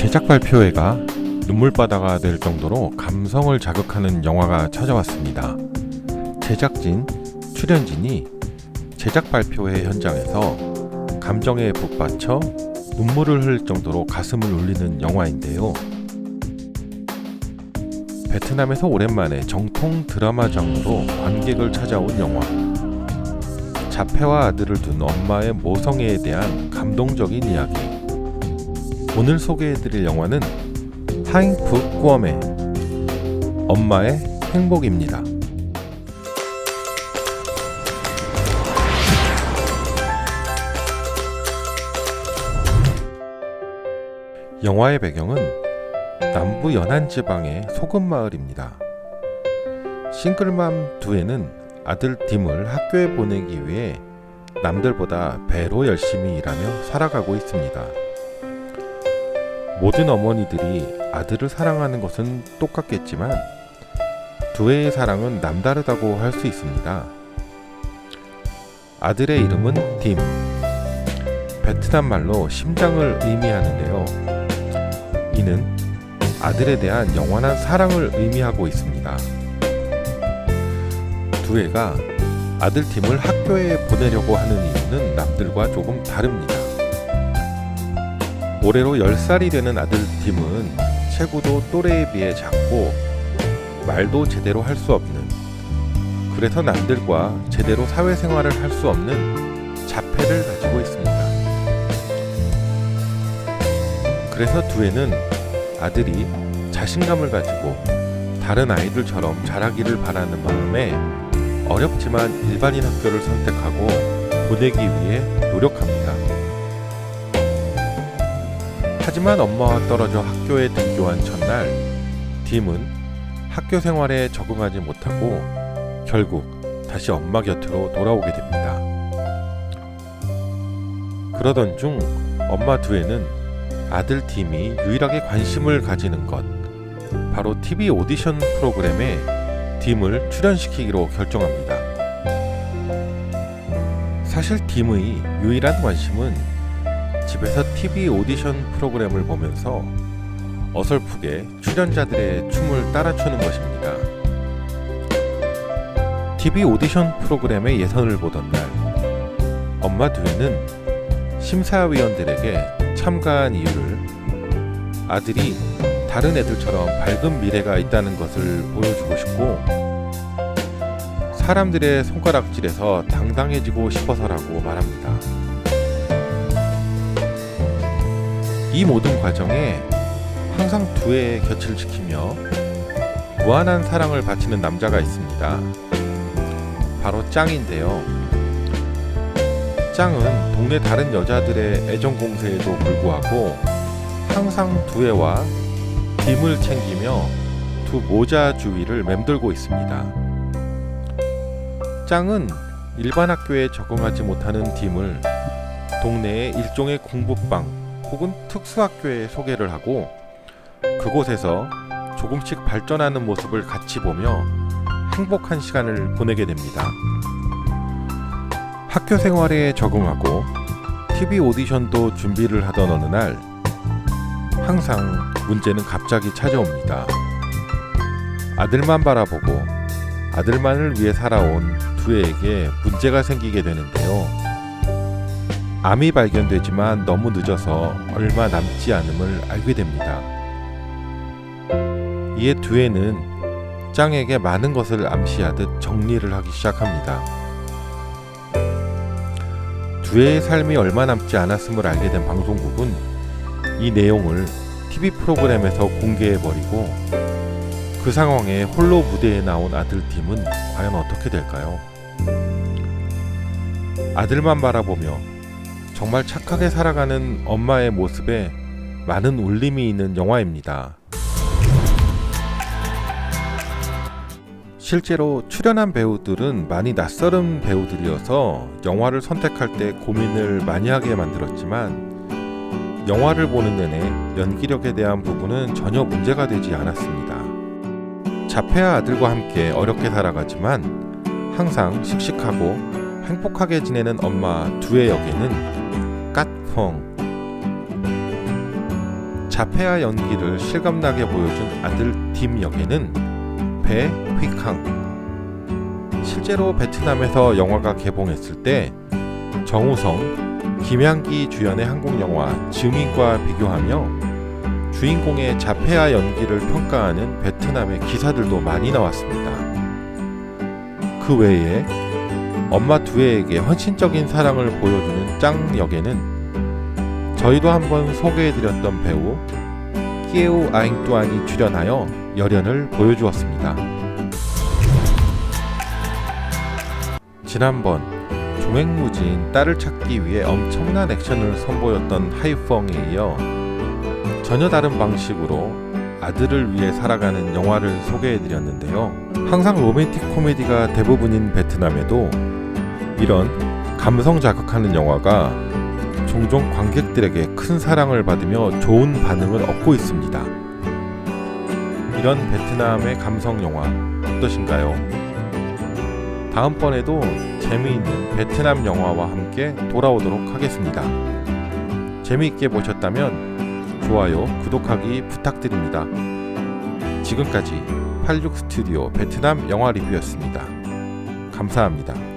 제작 발표회가 눈물바다가 될 정도로 감성을 자극하는 영화가 찾아왔습니다. 제작진, 출연진이 제작 발표회 현장에서 감정에 북받쳐 눈물을 흘릴 정도로 가슴을 울리는 영화인데요. 베트남에서 오랜만에 정통 드라마 장르로 관객을 찾아온 영화. 자폐와 아들을 둔 엄마의 모성애에 대한 감동적인 이야기. 오늘 소개해드릴 영화는 하잉프 꾸엄의 엄마의 행복입니다. 영화의 배경은 남부 연안 지방의 소금 마을입니다. 싱글맘 두에는 아들 딤을 학교에 보내기 위해 남들보다 배로 열심히 일하며 살아가고 있습니다. 모든 어머니들이 아들을 사랑하는 것은 똑같겠지만 두애의 사랑은 남다르다고 할 수 있습니다. 아들의 이름은 딤. 베트남 말로 심장을 의미하는데요. 이는 아들에 대한 영원한 사랑을 의미하고 있습니다. 두애가 아들 팀을 학교에 보내려고 하는 이유는 남들과 조금 다릅니다. 올해로 10살이 되는 아들 팀은 체구도 또래에 비해 작고 말도 제대로 할 수 없는 그래서 남들과 제대로 사회생활을 할 수 없는 자폐를 가지고 있습니다. 그래서 두애는 아들이 자신감을 가지고 다른 아이들처럼 자라기를 바라는 마음에 어렵지만 일반인 학교를 선택하고 보내기 위해 노력합니다. 하지만 엄마와 떨어져 학교에 등교한 첫날, 딤은 학교 생활에 적응하지 못하고 결국 다시 엄마 곁으로 돌아오게 됩니다. 그러던 중 엄마 두애는 아들 팀이 유일하게 관심을 가지는 것, 바로 TV 오디션 프로그램에 딤을 출연시키기로 결정합니다. 사실 딤의 유일한 관심은 집에서 TV 오디션 프로그램을 보면서 어설프게 출연자들의 춤을 따라 추는 것입니다. TV 오디션 프로그램의 예선을 보던 날, 엄마 두애는 심사위원들에게 참가한 이유를 아들이 다른 애들처럼 밝은 미래가 있다는 것을 보여주고 싶고 사람들의 손가락질에서 당당해지고 싶어서라고 말합니다. 이 모든 과정에 항상 두애의 곁을 지키며 무한한 사랑을 바치는 남자가 있습니다. 바로 짱인데요. 짱은 동네 다른 여자들의 애정 공세에도 불구하고 항상 두애와 딤을 챙기며 두 모자 주위를 맴돌고 있습니다. 짱은 일반 학교에 적응하지 못하는 딤을 동네의 일종의 공부방 혹은 특수학교에 소개를 하고 그곳에서 조금씩 발전하는 모습을 같이 보며 행복한 시간을 보내게 됩니다. 학교 생활에 적응하고 TV 오디션도 준비를 하던 어느 날 항상 문제는 갑자기 찾아옵니다. 아들만 바라보고 아들만을 위해 살아온 두 애에게 문제가 생기게 되는데요. 암이 발견되지만 너무 늦어서 얼마 남지 않음을 알게 됩니다. 이에 두애는 짱에게 많은 것을 암시하듯 정리를 하기 시작합니다. 두애의 삶이 얼마 남지 않았음을 알게 된 방송국은 이 내용을 TV 프로그램에서 공개해버리고 그 상황에 홀로 무대에 나온 아들 팀은 과연 어떻게 될까요? 아들만 바라보며 정말 착하게 살아가는 엄마의 모습에 많은 울림이 있는 영화입니다. 실제로 출연한 배우들은 많이 낯설은 배우들이어서 영화를 선택할 때 고민을 많이 하게 만들었지만 영화를 보는 내내 연기력에 대한 부분은 전혀 문제가 되지 않았습니다. 자폐아 아들과 함께 어렵게 살아가지만 항상 씩씩하고 행복하게 지내는 엄마 두의 역에는 까 펑 자폐아 연기를 실감나게 보여준 아들 딤 역에는 배 휘캉 실제로 베트남에서 영화가 개봉했을 때 정우성, 김양기 주연의 한국 영화 증인과 비교하며 주인공의 자폐아 연기를 평가하는 베트남의 기사들도 많이 나왔습니다. 그 외에 엄마 두 애에게 헌신적인 사랑을 보여주는 짱 역에는 저희도 한번 소개해드렸던 배우 끼에우 아잉뚜안이 출연하여 열연을 보여주었습니다. 지난번 종횡무진 딸을 찾기 위해 엄청난 액션을 선보였던 하이펑에 이어 전혀 다른 방식으로 아들을 위해 살아가는 영화를 소개해드렸는데요. 항상 로맨틱 코미디가 대부분인 베트남에도 이런 감성 자극하는 영화가 종종 관객들에게 큰 사랑을 받으며 좋은 반응을 얻고 있습니다. 이런 베트남의 감성 영화 어떠신가요? 다음번에도 재미있는 베트남 영화와 함께 돌아오도록 하겠습니다. 재미있게 보셨다면 좋아요, 구독하기 부탁드립니다. 지금까지 86 스튜디오 베트남 영화 리뷰였습니다. 감사합니다.